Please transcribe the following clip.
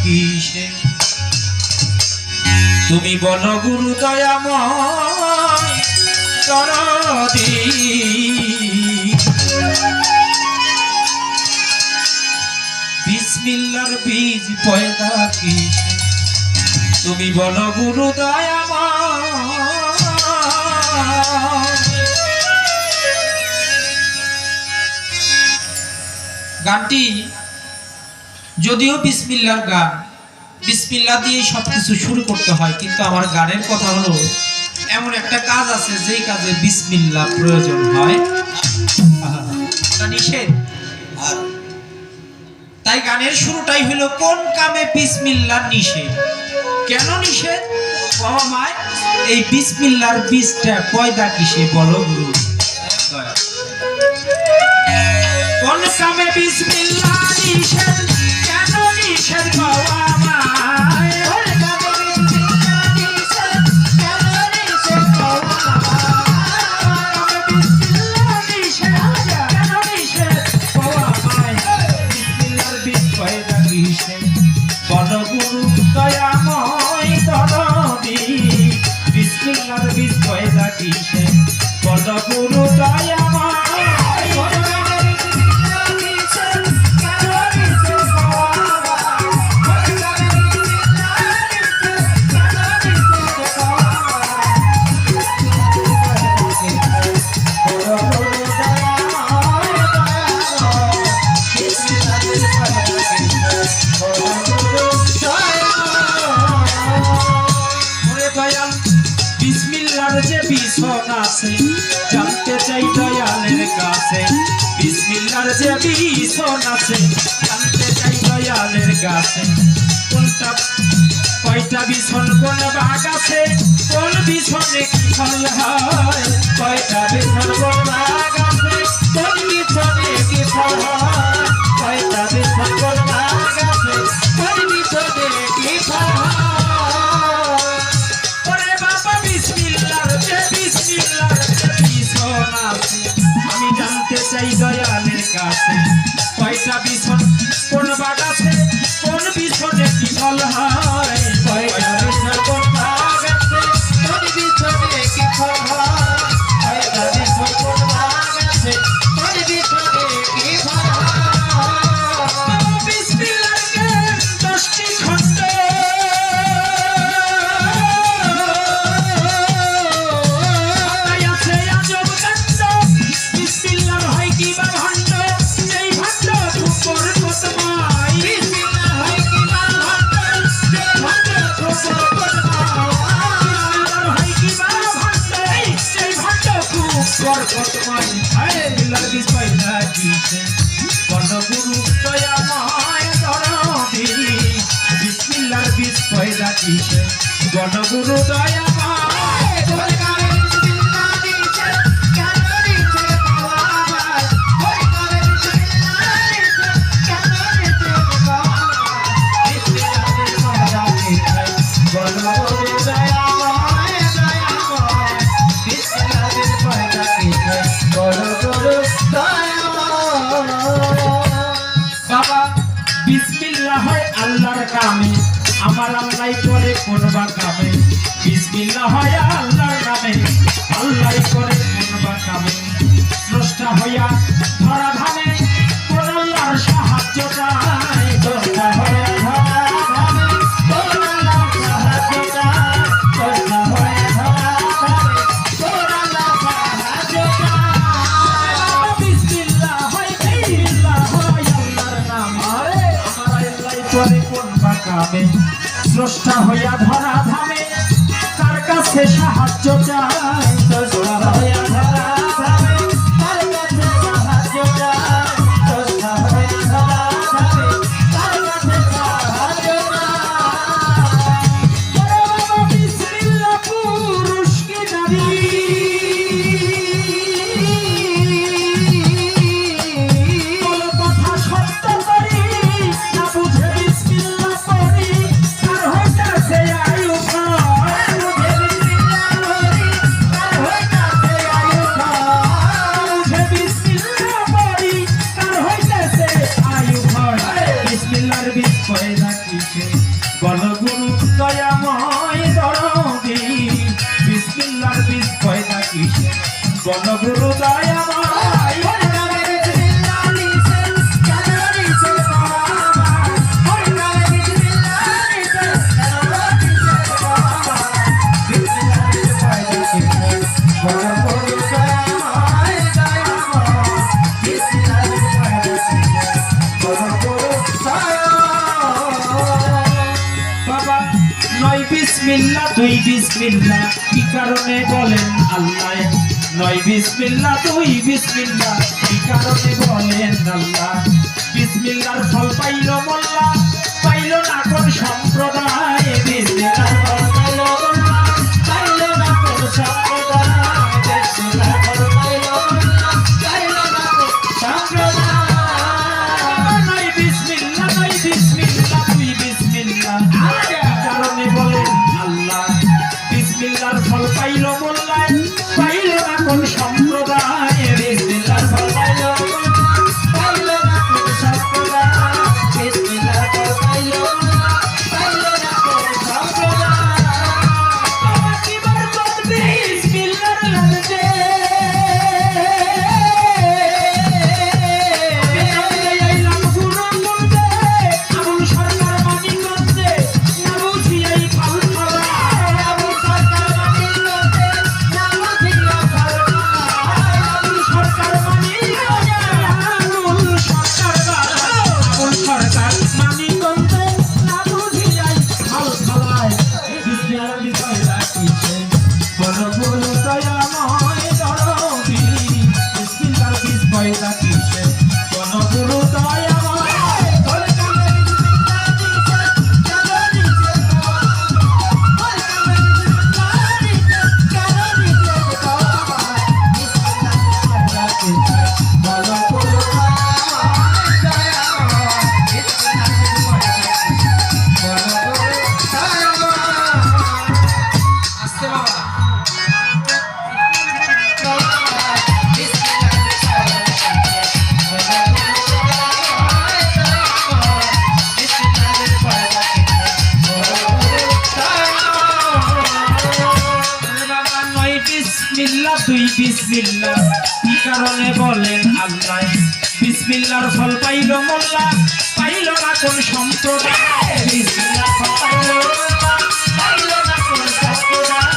কিসে তুমি বল গুরু দয়াময় দরদি বিসমিল্লার বীজ পয়দা কিসে তুমি বল গুরু গানটি যদিও বিসমিল্লার গান, বিসমিল্লা দিয়ে সব কিছু শুরু করতে হয়, কিন্তু আমার গানের কথা হলো, এমন একটা কাজ আছে যেই কাজে বিসমিল্লা প্রয়োজন হয়। তাই গানের শুরুটাই হলো, কোন কামে বিসমিল্লা নিষেধ? কেন নিষেধ? বাবা মায়, এই বিসমিল্লার বীজটা পয়দা কিসে বলো গুরু? কোন কামে বিসমিল্লাহ নিষেধ? কেন নিষেধ বাবা ভীষণ আছে, জানতে চাই দয়ালের কাছে। কোনটা কয়টা ভীষণ, কোন ভাগ আছে, কোন ভীষণে কি ফল হয়? কয়টা ভীষণ, কোন ভাগ আছে, কোন ভীষণে কি ফল হয়? কয়টা ভীষণ, কোন ভাগ আছে, কোন ভীষণে কি ফল ওরে বাবা বিসমিল্লাহর যে বিসমিল্লাহর যে ভীষণ আছে। আমি জানতে চাই দয়ালের কাছে। পয়দা গণগুরু দয়াময় আল্লাহ করে কোন বা কামে বিসমিল্লাহ হয় আল্লাহর নামে। আল্লাহ করে কোন বা কামে স্রষ্টা হইয়া ধরা বনগুরু দায় বিসমিল্লা দুই বিসমিল্লা কি কারণে বলেন আল্লাহ? নয় বিসমিল্লা দুই বিসমিল্লা কি কারণে বলেন আল্লাহ? বিসমিল্লার ফল পাইল মোল্লা, পাইল না কোন সম্প্রদায়। তুই বিসমিল্লা কি কারণে বলেন আল্লাহ? বিসমিল্লার ফল পাইল মোল্লা, পাইল না কোন সম্প্রদায়? ফল পাইল পাইল না কোন সম্প্রদায়?